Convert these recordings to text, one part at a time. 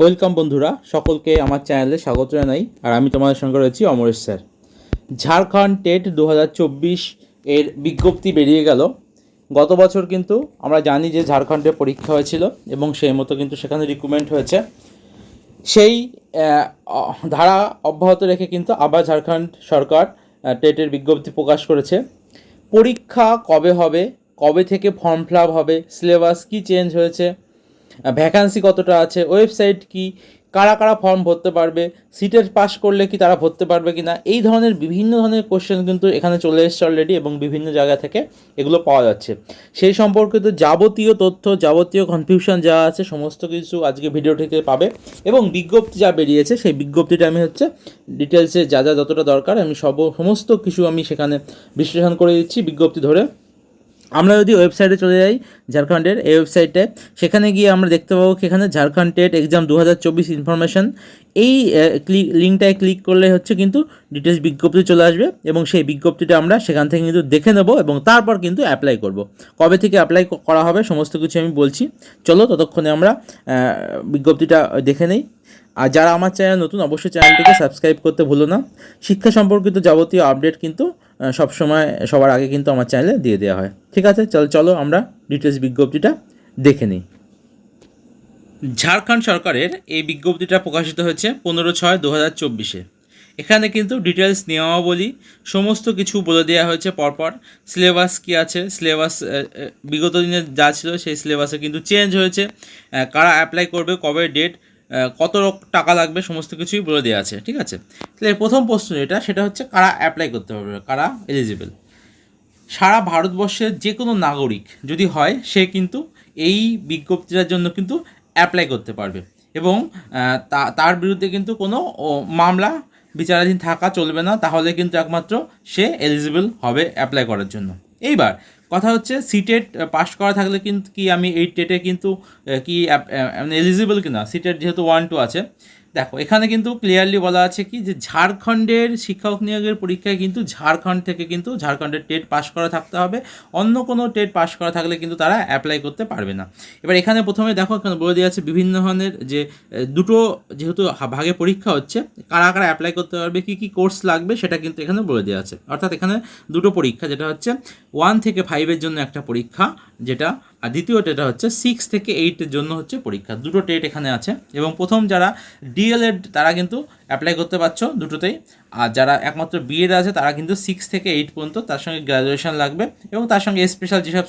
Welcome বন্ধুরা, সকলকে আমার চ্যানেলে স্বাগত জানাই, আর আমি তোমাদের সঙ্গে রয়েছি অমরেশ স্যার। ঝাড়খণ্ড টেট দু হাজার চব্বিশ এর বিজ্ঞপ্তি বেরিয়ে গেল। গত বছর কিন্তু আমরা জানি যে ঝাড়খণ্ডে পরীক্ষা হয়েছিল এবং সেই মতো কিন্তু সেখানে রিক্রুটমেন্ট হয়েছে। সেই ধারা অব্যাহত রেখে কিন্তু আবার ঝাড়খণ্ড সরকার টেটের বিজ্ঞপ্তি প্রকাশ করেছে। পরীক্ষা কবে হবে, কবে থেকে ফর্ম ফিল হবে সিলেবাস কী চেঞ্জ হয়েছে ভ্যাকান্সি কতটা আছে ওয়েবসাইট কি, কারা কারা ফর্ম ভরতে পারবে সিটের পাস করলে কি তারা ভরতে পারবে কি না এই ধরনের বিভিন্ন ধরনের কোশ্চেন কিন্তু এখানে চলে এসছে অলরেডি এবং বিভিন্ন জায়গা থেকে এগুলো পাওয়া যাচ্ছে। সেই সম্পর্কিত যাবতীয় তথ্য, যাবতীয় কনফিউশন যা আছে, সমস্ত কিছু আজকে ভিডিও থেকে পাবে এবং বিজ্ঞপ্তি যা বেরিয়েছে, সেই বিজ্ঞপ্তিটা আমি হচ্ছে ডিটেলসে যা যা যতটা দরকার, আমি সব, সমস্ত কিছু আমি সেখানে বিশ্লেষণ করে দিচ্ছি বিজ্ঞপ্তি ধরে। আমরা যদি ওয়েবসাইটে চলে যাই, ঝাড়খণ্ডের, এই ওয়েবসাইটে সেখানে গিয়ে আমরা দেখতে পাবো কি এখানে ঝাড়খণ্ড টেট এক্সাম দু হাজার চব্বিশ ইনফরমেশন এই ক্লিক লিঙ্কটায় ক্লিক করলে হচ্ছে কিন্তু ডিটেলস বিজ্ঞপ্তি চলে আসবে এবং সেই বিজ্ঞপ্তিটা আমরা সেখান থেকে কিন্তু দেখে নেব এবং তারপর কিন্তু অ্যাপ্লাই করব। কবে থেকে অ্যাপ্লাই করা হবে সমস্ত কিছু আমি বলছি। চলো ততক্ষণে আমরা বিজ্ঞপ্তিটা দেখে নেই। আর যারা আমার চ্যানেল নতুন, অবশ্যই চ্যানেলটিকে সাবস্ক্রাইব করতে ভুলো না। শিক্ষা সম্পর্কিত যাবতীয় আপডেট কিন্তু সবসময় সবার আগে কিন্তু আমার চ্যানেলে দিয়ে দেওয়া হয়। ঠিক আছে? চল, চলো আমরা ডিটেলস বিজ্ঞপ্তিটা দেখে নিই। ঝাড়খণ্ড সরকারের এই বিজ্ঞপ্তিটা প্রকাশিত হয়েছে পনেরো ছয় দু হাজার চব্বিশে। এখানে কিন্তু ডিটেলস নিয়মাবলী সমস্ত কিছু বলে দেওয়া হয়েছে পরপর। সিলেবাস কী আছে? সিলেবাস বিগত দিনে যা ছিল সেই সিলেবাসে কিন্তু চেঞ্জ হয়েছে। কারা অ্যাপ্লাই করবে, কবে ডেট কত টাকা লাগবে, সমস্ত কিছুই বলে দেওয়া আছে, ঠিক আছে? তাহলে প্রথম প্রশ্ন যেটা, সেটা হচ্ছে কারা অ্যাপ্লাই করতে পারবে কারা এলিজিবল সারা ভারতবর্ষের যে কোনো নাগরিক যদি হয়, সে কিন্তু এই বিজ্ঞপ্তিটার জন্য কিন্তু অ্যাপ্লাই করতে পারবে। এবং তার বিরুদ্ধে কিন্তু কোনো মামলা বিচারাধীন থাকা চলবে না, তাহলে কিন্তু একমাত্র সে এলিজিবল হবে অ্যাপ্লাই করার জন্য। এইবার কথা হচ্ছে সিটেট পাস করা থাকলে কিন্তু কি আমি এই টেটে কিন্তু কি এলিজিবল কিনা? সিটেট যেহেতু ওয়ান টু আছে দেখো, এখানে কিন্তু ক্লিয়ারলি বলা আছে কি যে ঝাড়খণ্ডের শিক্ষক নিয়োগের পরীক্ষায় কিন্তু ঝাড়খণ্ড থেকে কিন্তু ঝাড়খণ্ডের টেট পাস করা থাকতে হবে। অন্য কোনো টেট পাস করা থাকলে কিন্তু তারা অ্যাপ্লাই করতে পারবে না। এবার এখানে প্রথমে দেখো, এখানে বলে দেওয়া আছে বিভিন্ন ধরনের যে দুটো যেহেতু ভাগে পরীক্ষা হচ্ছে, কারা কারা অ্যাপ্লাই করতে পারবে, কী কী কোর্স লাগবে সেটা কিন্তু এখানে বলে দেওয়া আছে। অর্থাৎ এখানে দুটো পরীক্ষা, যেটা হচ্ছে ওয়ান থেকে ফাইভের জন্য একটা পরীক্ষা, যেটা আর দ্বিতীয় টেটা হচ্ছে সিক্স থেকে এইটের জন্য হচ্ছে পরীক্ষা। দুটো টেট এখানে আছে এবং প্রথম যারা ডিএলএড তারা কিন্তু অ্যাপ্লাই করতে পারছ দুটোতেই। আর যারা একমাত্র বিএড আছে, তারা কিন্তু সিক্স থেকে এইট পর্যন্ত তার সঙ্গে গ্র্যাজুয়েশন লাগবে এবং তার সঙ্গে স্পেশাল যেসব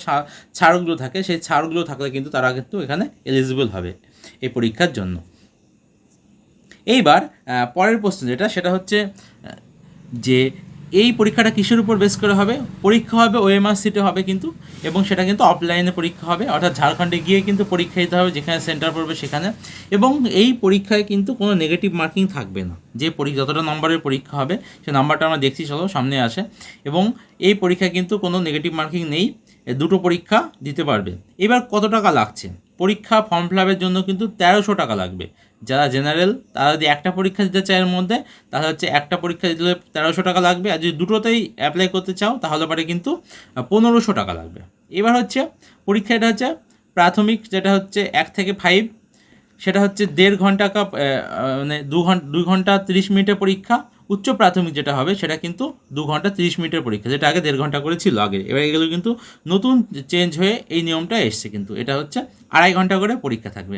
ছাড়গুলো থাকে, সেই ছাড়গুলো থাকলে কিন্তু তারা কিন্তু এখানে এলিজিবল হবে এই পরীক্ষার জন্য। এইবার পরের প্রশ্ন যেটা, সেটা হচ্ছে যে এই পরীক্ষাটা কিসের উপর বেস করে হবে? পরীক্ষা হবে ওএমআর সিটে হবে কিন্তু, এবং সেটা কিন্তু অফলাইনে পরীক্ষা হবে, অর্থাৎ ঝাড়খণ্ডে গিয়ে কিন্তু পরীক্ষা দিতে হবে, যেখানে সেন্টার পড়বে সেখানে। এবং এই পরীক্ষায় কিন্তু কোনো নেগেটিভ মার্কিং থাকবে না। যে পরীক্ষা, যতটা নম্বরের পরীক্ষা হবে, সে নাম্বারটা আমরা দেখছি, চলো সামনে আসে। এবং এই পরীক্ষায় কিন্তু কোনো নেগেটিভ মার্কিং নেই দুটো পরীক্ষা দিতে পারবে। এবার কত টাকা লাগছে? পরীক্ষা ফর্ম ফিল জন্য কিন্তু তেরোশো টাকা লাগবে। যারা জেনারেল, তারা যদি একটা পরীক্ষা দিতে চায় এর মধ্যে, তাহলে হচ্ছে একটা পরীক্ষা দিলে তেরোশো টাকা লাগবে। আর যদি দুটোতেই অ্যাপ্লাই করতে চাও, তাহলে পরে কিন্তু পনেরোশো টাকা লাগবে। এবার হচ্ছে পরীক্ষা এটা হচ্ছে প্রাথমিক, যেটা হচ্ছে এক থেকে ফাইভ সেটা হচ্ছে দেড় ঘণ্টা মানে দু ঘণ্টা, দুই ঘণ্টা তিরিশ মিনিটের পরীক্ষা উচ্চ প্রাথমিক যেটা হবে, সেটা কিন্তু দু ঘণ্টা তিরিশ মিনিটের পরীক্ষা, যেটা আগে দেড় ঘণ্টা করে ছিল আগে। এবার এগুলো কিন্তু নতুন চেঞ্জ হয়ে এই নিয়মটা এসছে কিন্তু। এটা হচ্ছে আড়াই ঘণ্টা করে পরীক্ষা থাকবে।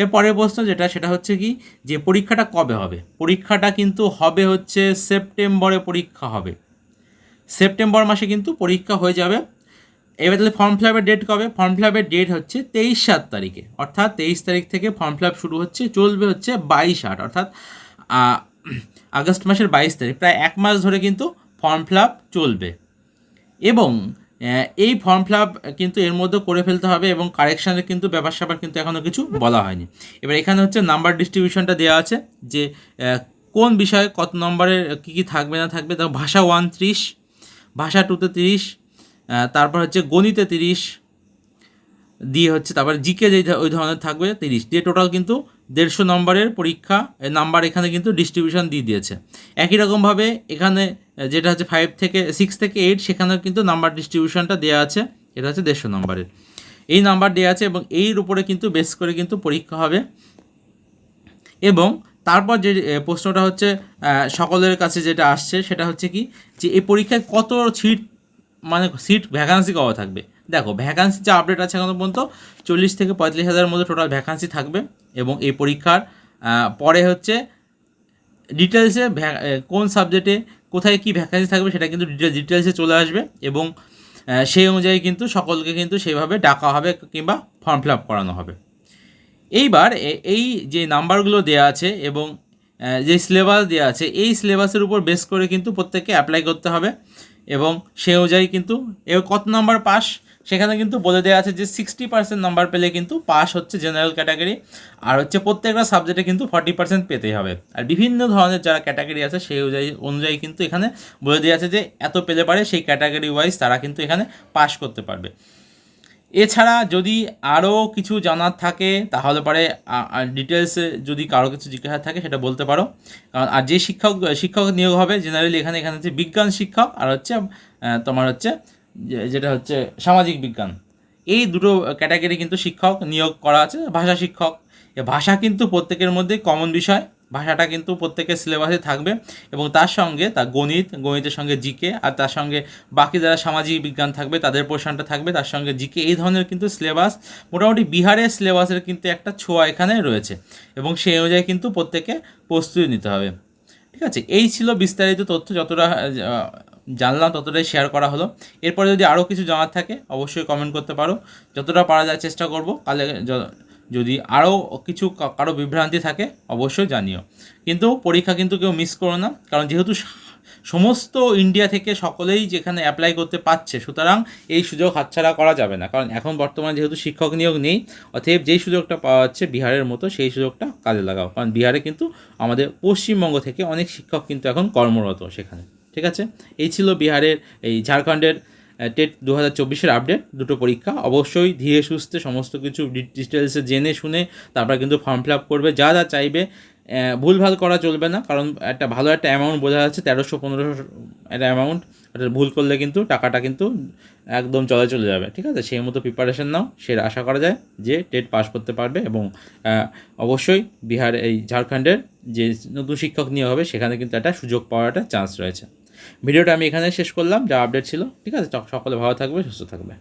এর পরের প্রশ্ন যেটা, সেটা হচ্ছে কি, যে পরীক্ষাটা কবে হবে? পরীক্ষাটা কিন্তু হবে হচ্ছে সেপ্টেম্বরে পরীক্ষা হবে। সেপ্টেম্বর মাসে কিন্তু পরীক্ষা হয়ে যাবে। এবার তাহলে ফর্ম ফিল আপের ডেট কবে? ফর্ম ফিল আপের ডেট হচ্ছে তেইশ সাত তারিখে। অর্থাৎ তেইশ তারিখ থেকে ফর্ম ফিল আপ শুরু হচ্ছে, চলবে হচ্ছে বাইশ আট। অর্থাৎ আগস্ট মাসের বাইশ তারিখ, প্রায় এক মাস ধরে কিন্তু ফর্ম ফিল চলবে। এবং এই ফর্ম ফিল কিন্তু এর মধ্যে করে ফেলতে হবে এবং কারেকশানের কিন্তু ব্যাপার স্যাপার কিন্তু এখনও কিছু বলা হয়নি। এবার এখানে হচ্ছে নাম্বার ডিস্ট্রিবিউশনটা দেওয়া আছে যে কোন বিষয়ে কত নম্বরের, কী কী থাকবে না থাকবে তো ভাষা ওয়ান ত্রিশ, ভাষা টুতে তিরিশ তারপর হচ্ছে গণিতে তিরিশ, দিয়ে হচ্ছে তারপর জিকে যে ওই ধরনের থাকবে তিরিশ, দিয়ে টোটাল কিন্তু দেড়শো নম্বরের পরীক্ষা নাম্বার এখানে কিন্তু ডিস্ট্রিবিউশন দিয়ে দিয়েছে। একই রকমভাবে এখানে যেটা হচ্ছে ফাইভ থেকে সিক্স থেকে এইট সেখানেও কিন্তু নাম্বার ডিস্ট্রিবিউশনটা দেওয়া আছে, এটা হচ্ছে দেড়শো নম্বরের। এই নাম্বার দেওয়া আছে এবং এর উপরে কিন্তু বেস করে কিন্তু পরীক্ষা হবে। এবং তারপর যে প্রশ্নটা হচ্ছে সকলের কাছে যেটা আসছে, সেটা হচ্ছে কি, যে এই পরীক্ষায় কত সিট মানে সিট ভ্যাকান্সি কবে থাকবে? দেখো ভ্যাকান্সি যে আপডেট আছে এখনও পর্যন্ত, চল্লিশ থেকে পঁয়তাল্লিশ হাজারের মধ্যে টোটাল ভ্যাকান্সি থাকবে। এবং এই পরীক্ষার পরে হচ্ছে ডিটেলসে কোন সাবজেক্টে কোথায় কী ভ্যাকান্সি থাকবে সেটা কিন্তু ডিটেলসে চলে আসবে এবং সেই অনুযায়ী কিন্তু সকলকে কিন্তু সেইভাবে ডাকা হবে কিংবা ফর্ম ফিল আপ করানো হবে। এইবার এই যে নাম্বারগুলো দেওয়া আছে এবং যে সিলেবাস দেওয়া আছে, এই সিলেবাসের উপর বেস করে কিন্তু প্রত্যেককে অ্যাপ্লাই করতে হবে এবং সেই অনুযায়ী কিন্তু এ কত নাম্বার পাস সেখানে কিন্তু বলে দেওয়া আছে যে সিক্সটি পার্সেন্ট নাম্বার পেলে কিন্তু পাস হচ্ছে জেনারেল ক্যাটাগরি আর হচ্ছে প্রত্যেকটা সাবজেক্টে কিন্তু ফর্টি পার্সেন্ট পেতেই হবে। আর বিভিন্ন ধরনের যারা ক্যাটাগরি আছে, সেই অনুযায়ী অনুযায়ী কিন্তু এখানে বলে দেওয়া আছে যে এত পেলে পারে সেই ক্যাটাগরি ওয়াইজ তারা কিন্তু এখানে পাস করতে পারবে। এছাড়া যদি আরও কিছু জানার থাকে, তাহলে পরে ডিটেলসে যদি কারও কিছু জিজ্ঞাসা থাকে, সেটা বলতে পারো। কারণ, আর যে শিক্ষক শিক্ষক নিয়োগ হবে জেনারেলি এখানে এখানে হচ্ছে বিজ্ঞান শিক্ষক, আর হচ্ছে তোমার হচ্ছে যেটা হচ্ছে সামাজিক বিজ্ঞান। এই দুটো ক্যাটাগরি কিন্তু শিক্ষক নিয়োগ করা আছে, ভাষা শিক্ষক। ভাষা কিন্তু প্রত্যেকের মধ্যে কমন বিষয়। ভাষাটা কিন্তু প্রত্যেকের সিলেবাসে থাকবে এবং তার সঙ্গে তার গণিত, গণিতের সঙ্গে জিকে আর তার সঙ্গে বাকি যারা সামাজিক বিজ্ঞান থাকবে, তাদের পোর্শনটা থাকবে। তার সঙ্গে জিকে এই ধরনের কিন্তু সিলেবাস মোটামুটি বিহারের সিলেবাসের কিন্তু একটা ছোঁয়া এখানে রয়েছে এবং সেই অনুযায়ী কিন্তু প্রত্যেকে প্রস্তুতি নিতে হবে। ঠিক আছে? এই ছিল বিস্তারিত তথ্য, যতটা জানলাম, ততটাই শেয়ার করা হলো। এরপরে যদি আরও কিছু জানার থাকে, অবশ্যই কমেন্ট করতে পারো। যতটা পারা যায় চেষ্টা করব, কালে যদি আরও কিছু কারও বিভ্রান্তি থাকে, অবশ্যই জানিও। কিন্তু পরীক্ষা কিন্তু কেউ মিস করো না, কারণ যেহেতু সমস্ত ইন্ডিয়া থেকে সকলেই যেখানে অ্যাপ্লাই করতে পারছে, সুতরাং এই সুযোগ হাতছাড়া করা যাবে না। কারণ এখন বর্তমানে যেহেতু শিক্ষক নিয়োগ নেই, অতএব যেই সুযোগটা পাওয়া যাচ্ছে বিহারের মতো, সেই সুযোগটা কাজে লাগাও। কারণ বিহারে কিন্তু আমাদের পশ্চিমবঙ্গ থেকে অনেক শিক্ষক কিন্তু এখন কর্মরত সেখানে। ঠিক আছে? এই ছিল বিহারের এই ঝাড়খণ্ডের টেট দু হাজার চব্বিশের আপডেট, দুটো পরীক্ষা। অবশ্যই ধীরে সুস্থে সমস্ত কিছু ডিটেলসে জেনে শুনে তারপর কিন্তু ফর্ম ফিল আপ করবে। যা যা চাইবে ভুলভাল করা চলবে না, কারণ একটা ভালো একটা অ্যামাউন্ট বোঝা যাচ্ছে, তেরোশো পনেরোশো একটা অ্যামাউন্ট এটা ভুল করলে কিন্তু টাকাটা কিন্তু একদম চলে চলে যাবে, ঠিক আছে? সেই মতো প্রিপারেশন নাও সে আশা করা যায় যে টেট পাস করতে পারবে এবং অবশ্যই বিহার এই ঝাড়খণ্ডের যে নতুন শিক্ষক নিয়োগ হবে, সেখানে কিন্তু একটা সুযোগ পাওয়ার একটা চান্স রয়েছে। ভিডিওটা আমি এখানে শেষ করলাম, যা আপডেট ছিল। ঠিক আছে সকলে ভালো থাকবে, সুস্থ থাকবে।